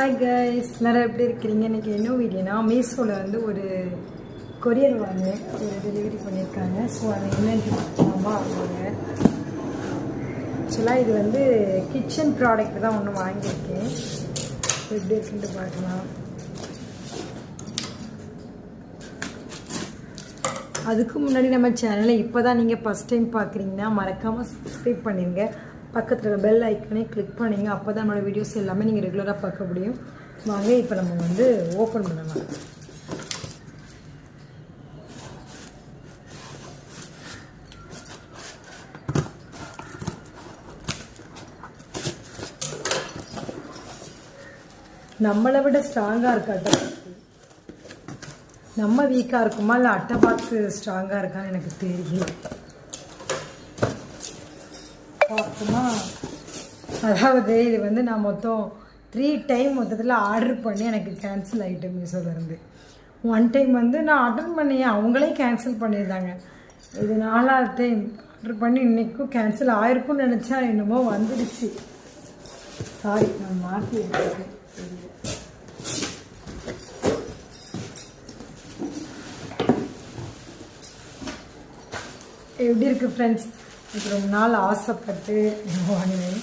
Hi guys எல்லோரும் எப்படி இருக்கிறீங்க இன்றைக்கி என்ன வீடியோனா மீஷோவில் வந்து ஒரு கொரியர் வாங்க ஒரு டெலிவரி பண்ணியிருக்காங்க ஸோ அது என்னென்னு வாங்குவாங்க ஆக்சுவலாக இது வந்து கிச்சன் ப்ராடக்ட் தான் ஒன்று வாங்கியிருக்கேன். எப்படி இருக்குன்ட்டு பார்க்கலாம். அதுக்கு முன்னாடி நம்ம சேனலை இப்போ தான் நீங்கள் ஃபஸ்ட் டைம் பார்க்குறீங்கன்னா மறக்காமல் சப்ஸ்கிரைப் பண்ணிடுங்க பக்கத்தில் பெல் ஐக்கனே கிளிக் பண்ணிங்க அப்போ தான் நம்மளோட வீடியோஸ் எல்லாமே நீங்கள் ரெகுலராக பார்க்க முடியும். வாங்க இப்போ நம்ம வந்து ஓப்பன் பண்ணலாம். நம்மளை விட ஸ்ட்ராங்காக இருக்கு அட்டை பாக்ஸ் நம்ம வீக்காக இருக்குமா இல்லை அட்டை பாக்ஸ் ஸ்ட்ராங்காக இருக்கான்னு எனக்கு தெரியல. பார்த்தோமா? அதாவது இது வந்து நான் மொத்தம் த்ரீ டைம் மொத்தத்தில் ஆர்டர் பண்ணி எனக்கு கேன்சல் ஆகிட்டு மீஷோலேருந்து ஒன் டைம் வந்து நான் அட்டன் பண்ணி அவங்களே கேன்சல் பண்ணியிருந்தாங்க இது நாலாவது டைம் ஆர்டர் பண்ணி இன்றைக்கும் கேன்சல் ஆயிருக்கும்னு நினச்சா என்னமோ வந்துடுச்சு. சாரி நான் மாற்றி எப்படி இருக்குது ஃப்ரெண்ட்ஸ் இது ரொம்ப நாள் ஆசைப்பட்டு வாங்கினேன்.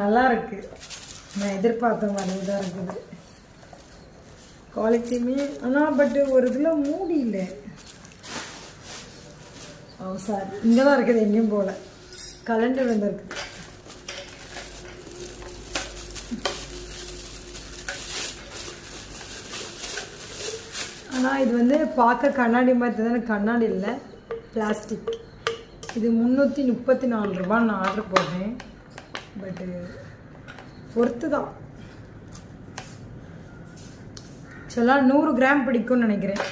நல்லா இருக்கு. நான் எதிர்பார்த்த மாதிரி தான் இருக்குது. குவாலிட்டியுமே ஆனால் பட்டு ஒரு இதில் மூடி இல்லை. ஓ oh, சாரி இங்கே தான் இருக்குது எங்கேயும் போகல. கலண்டர் வந்துருக்குது ஆனால் இது வந்து பார்க்க கண்ணாடி மாதிரி தானே கண்ணாடி இல்லை. பிளாஸ்டிக் இது முந்நூற்றி முப்பத்தி நாலு ரூபா நான் ஆர்டர் போடுறேன் பட்டு பொறுத்து தான். ஆக்சுவலாக நூறு கிராம் பிடிக்கும்னு நினைக்கிறேன்.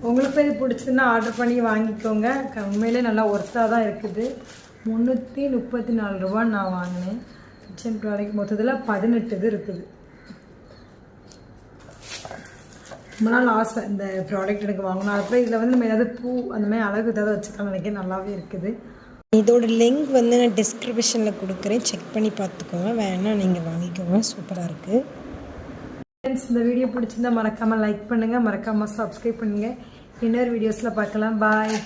உங்களுக்கு இது பிடிச்சதுன்னா ஆர்டர் பண்ணி வாங்கிக்கோங்க. க- உண்மையிலே நல்லா ஒர்த்தாக தான் இருக்குது. முந்நூற்றி முப்பத்தி நாலு ரூபா நான் வாங்கினேன். கிச்சன் ப்ராடக்ட் மொத்தத்தில் பதினெட்டு இது இருக்குது. ரொம்ப நாள் ஆசை இந்த ப்ராடக்ட் எனக்கு வாங்கணும். அதுக்கப்புறம் இதில் வந்து நம்ம ஏதாவது பூ அந்த மாதிரி அழகு ஏதாவது வச்சுக்கலாம் நினைக்கிறேன். நல்லாவே இருக்குது. இதோட லிங்க் வந்து நான் டிஸ்கிரிப்ஷனில் கொடுக்குறேன். செக் பண்ணி பார்த்துக்கோங்க. வேணால் நீங்கள் வாங்கிக்கோங்க. சூப்பராக இருக்குது ஃப்ரெண்ட்ஸ் இந்த வீடியோ பிடிச்சிருந்தா மறக்காமல் லைக் பண்ணுங்கள் மறக்காமல் சப்ஸ்கிரைப் பண்ணுங்கள் இன்னொரு வீடியோஸில் பார்க்கலாம். பாய்